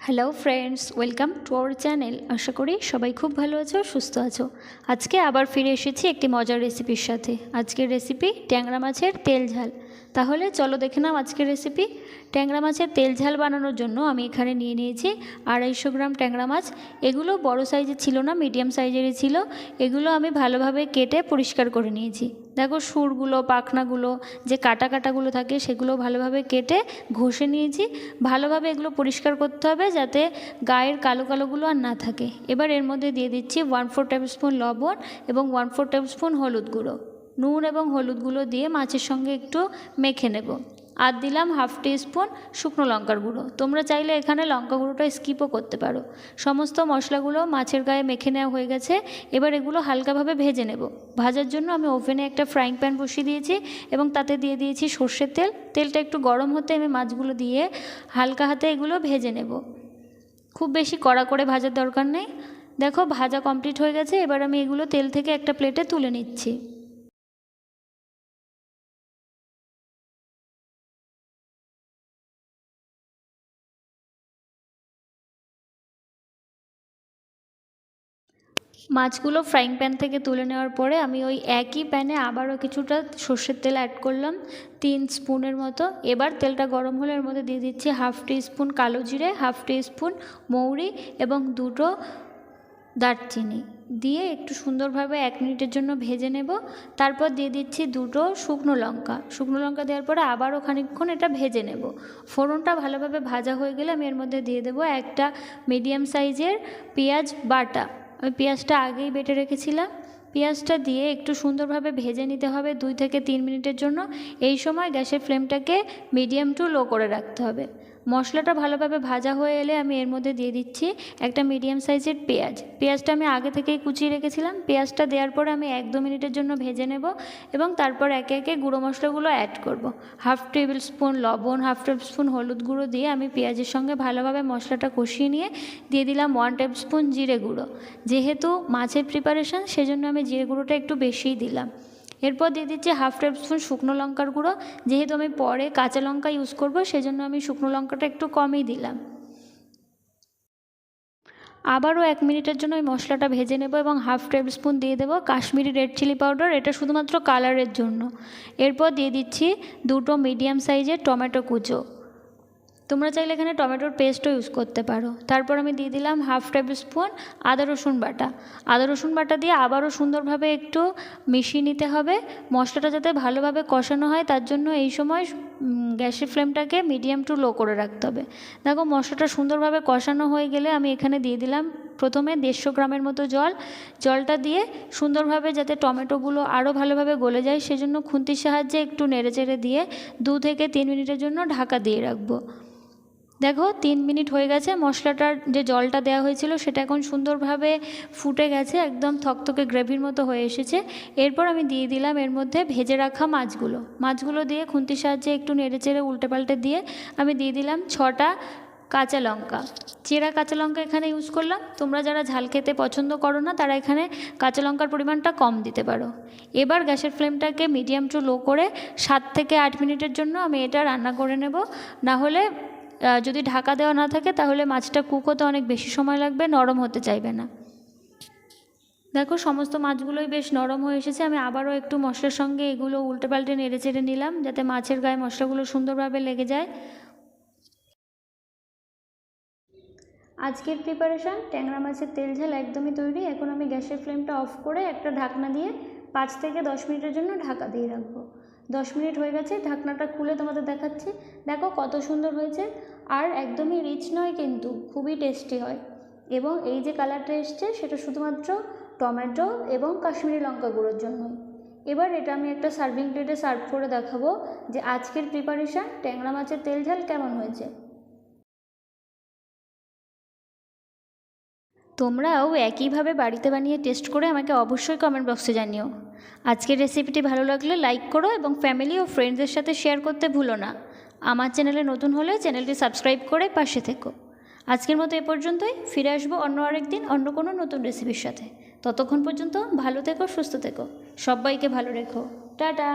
Hello friends welcome to our channel আশা করি সবাই খুব ভালো আছো, সুস্থ আছো। আজকে আবার ফিরে এসেছি একটি মজার রেসিপির সাথে। আজকের রেসিপি ট্যাংরা মাছের তেল ঝাল। তাহলে চলো দেখে নাও আজকের রেসিপি ট্যাংরা মাছের তেল ঝাল বানানোর জন্য আমি এখানে নিয়ে নিয়েছি আড়াইশো গ্রাম ট্যাংরা মাছ। এগুলো বড় সাইজের ছিল না মিডিয়াম সাইজেরই ছিল। এগুলো আমি ভালোভাবে কেটে পরিষ্কার করে নিয়েছি। দেখো সুরগুলো, পাখনাগুলো, যে কাটা কাটাগুলো থাকে সেগুলো ভালোভাবে কেটে ঘষে নিয়েছি। ভালোভাবে এগুলো পরিষ্কার করতে হবে যাতে গায়ের কালো কালোগুলো আর না থাকে। এবার এর মধ্যে দিয়ে দিচ্ছি ওয়ান ফোর টেবিল স্পুন লবণ এবং ওয়ান ফোর টেবিল স্পুন হলুদ গুঁড়ো। নুন এবং হলুদ গুঁড়ো দিয়ে মাছের সঙ্গে একটু মেখে নেব। আর দিলাম হাফ স্পুন শুকনো লঙ্কার গুঁড়ো। তোমরা চাইলে এখানে লঙ্কা গুঁড়োটা স্কিপও করতে পারো। সমস্ত মশলাগুলো মাছের গায়ে মেখে নেওয়া হয়ে গেছে। এবার এগুলো হালকাভাবে ভেজে নেব। ভাজার জন্য আমি ওভেনে একটা ফ্রাইং প্যান বসিয়ে দিয়েছি এবং তাতে দিয়ে দিয়েছি সর্ষের তেল। তেলটা একটু গরম হতে আমি মাছগুলো দিয়ে হালকা হাতে এগুলো ভেজে নেব। খুব বেশি কড়া করে ভাজার দরকার নেই। দেখো ভাজা কমপ্লিট হয়ে গেছে। এবার আমি এগুলো তেল থেকে একটা প্লেটে তুলে নিচ্ছি। মাছগুলো ফ্রাইং প্যান থেকে তুলে নেওয়ার পরে আমি ওই একই প্যানে আবারও কিছুটা সর্ষের তেল অ্যাড করলাম, তিন স্পুনের মতো। এবার তেলটা গরম হলে এর মধ্যে দিয়ে দিচ্ছি হাফ টি স্পুন কালো জিরে হাফ টি স্পুন মৌরি এবং দুটো দারচিনি। দিয়ে একটু সুন্দরভাবে এক মিনিটের জন্য ভেজে নেব। তারপর দিয়ে দিচ্ছি দুটো শুকনো লঙ্কা। শুকনো লঙ্কা দেওয়ার পরে আবারও খানিকক্ষণ এটা ভেজে নেব। ফোড়নটা ভালোভাবে ভাজা হয়ে গেলে আমি এর মধ্যে দিয়ে দেবো একটা মিডিয়াম সাইজের পেঁয়াজ বাটা। আমি পেঁয়াজটা আগেই বেটে রেখেছিলাম। পেঁয়াজটা দিয়ে একটু সুন্দরভাবে ভেজে নিতে হবে দুই থেকে তিন মিনিটের জন্য। এই সময় গ্যাসের ফ্লেমটাকে মিডিয়াম টু লো করে রাখতে হবে। মশলাটা ভালোভাবে ভাজা হয়ে এলে আমি এর মধ্যে দিয়ে দিচ্ছি একটা মিডিয়াম সাইজের পেঁয়াজ। পেঁয়াজটা আমি আগে থেকেই কুচিয়ে রেখেছিলাম। পেঁয়াজটা দেওয়ার পরে আমি এক দু মিনিটের জন্য ভেজে নেব এবং তারপর একে একে গুঁড়ো মশলাগুলো অ্যাড করব। হাফ টেবিল স্পুন লবণ হাফ টেবিল স্পুন হলুদ গুঁড়ো দিয়ে আমি পেঁয়াজের সঙ্গে ভালোভাবে মশলাটা কষিয়ে নিয়ে দিয়ে দিলাম ওয়ান টেবিল স্পুন জিরে গুঁড়ো। যেহেতু মাছের প্রিপারেশান সেজন্য আমি জিরে গুঁড়োটা একটু বেশিই দিলাম। এরপর দিয়ে দিচ্ছি হাফ টেবিলস্পুন শুকনো লঙ্কার গুঁড়ো। যেহেতু আমি পরে কাঁচা লঙ্কা ইউজ করব, সেজন্য আমি শুকনো লঙ্কাটা একটু কমই দিলাম। আবারও এক মিনিটের জন্য ওই মশলাটা ভেজে নেব এবং হাফ টেবিল স্পুন দিয়ে দেবো কাশ্মীরি রেড চিলি পাউডার। এটা শুধুমাত্র কালারের জন্য। এরপর দিয়ে দিচ্ছি দুটো মিডিয়াম সাইজের টমেটো কুচো। তোমরা চাইলে এখানে টমেটোর পেস্টও ইউজ করতে পারো। তারপর আমি দিয়ে দিলাম হাফ টেবিল স্পুন আদা, রসুন বাটা। আদা, রসুন বাটা দিয়ে আবারও সুন্দরভাবে একটু মিশিয়ে নিতে হবে। মশলাটা যাতে ভালোভাবে কষানো হয়, তার জন্য এই সময় গ্যাসের ফ্লেমটাকে মিডিয়াম টু লো করে রাখতে হবে। দেখো, মশলাটা সুন্দরভাবে কষানো হয়ে গেলে আমি এখানে দিয়ে দিলাম প্রথমে দেড়শো গ্রামের মতো জল। জলটা দিয়ে সুন্দরভাবে যাতে টমেটোগুলো আরও ভালোভাবে গলে যায়, সেজন্য খুন্তির সাহায্যে একটু নেড়েচেড়ে দিয়ে দু থেকে তিন মিনিটের জন্য ঢাকা দিয়ে রাখব। দেখো, তিন মিনিট হয়ে গেছে, মশলাটার যে জলটা দেওয়া হয়েছিল সেটা এখন সুন্দরভাবে ফুটে গেছে, একদম থকথকে গ্রেভির মতো হয়ে এসেছে। এরপর আমি দিয়ে দিলাম এর মধ্যে ভেজে রাখা মাছগুলো। মাছগুলো দিয়ে খুন্তির সাহায্যে একটু নেড়ে চেড়ে উল্টে পাল্টে দিয়ে আমি দিয়ে দিলাম ছটা কাঁচা লঙ্কা। চেরা কাঁচা লঙ্কা এখানে ইউজ করলাম। তোমরা যারা ঝাল খেতে পছন্দ করো না, তারা এখানে কাঁচা লঙ্কার পরিমাণটা কম দিতে পারো। এবার গ্যাসের ফ্লেমটাকে মিডিয়াম টু লো করে সাত থেকে আট মিনিটের জন্য আমি এটা রান্না করে নেব। না হলে যদি ঢাকা দেওয়া না থাকে, তাহলে মাছটা কুক হতে অনেক বেশি সময় লাগবে, নরম হতে চাইবে না। দেখো, সমস্ত মাছগুলোই বেশ নরম হয়ে এসেছে। আমি আবারও একটু মশলার সঙ্গে এগুলো উল্টে পাল্টে নেড়ে চেড়ে নিলাম, যাতে মাছের গায়ে মশলাগুলো সুন্দরভাবে লেগে যায়। আজকের প্রিপারেশান ট্যাংরা মাছের তেল ঝাল একদমই তৈরি। এখন আমি গ্যাসের ফ্লেমটা অফ করে একটা ঢাকনা দিয়ে পাঁচ থেকে দশ মিনিটের জন্য ঢাকা দিয়ে রাখব। দশ মিনিট হয়ে গেছে, ঢাকনাটা খুলে তোমাদের দেখাচ্ছি। দেখো কত সুন্দর হয়েছে। আর একদমই রিচ নয় কিন্তু, খুবই টেস্টি হয়। এবং এই যে কালারটা এসছে, সেটা শুধুমাত্র টমেটো এবং কাশ্মীরি লঙ্কা গুঁড়োর জন্যই। এবার এটা আমি একটা সার্ভিং প্লেটে সার্ভ করে দেখাবো যে আজকের প্রিপারেশান ট্যাংরা মাছের তেল ঝাল কেমন হয়েছে। তোমরাও একইভাবে বাড়িতে বানিয়ে টেস্ট করে আমাকে অবশ্যই কমেন্ট বক্সে জানিও। আজকের রেসিপিটি ভালো লাগলে লাইক করো এবং ফ্যামিলি ও ফ্রেন্ডসদের সাথে শেয়ার করতে ভুলো না। আমার চ্যানেলে নতুন হলে চ্যানেলটি সাবস্ক্রাইব করে পাশে থেকো। আজকের মতো এ পর্যন্তই। ফিরে আসব অন্য আরেকদিন, অন্য কোনো নতুন রেসিপির সাথে। ততক্ষণ পর্যন্ত ভালো থেকো, সুস্থ থেকো। সবাইকে ভালো রেখো। টাটা!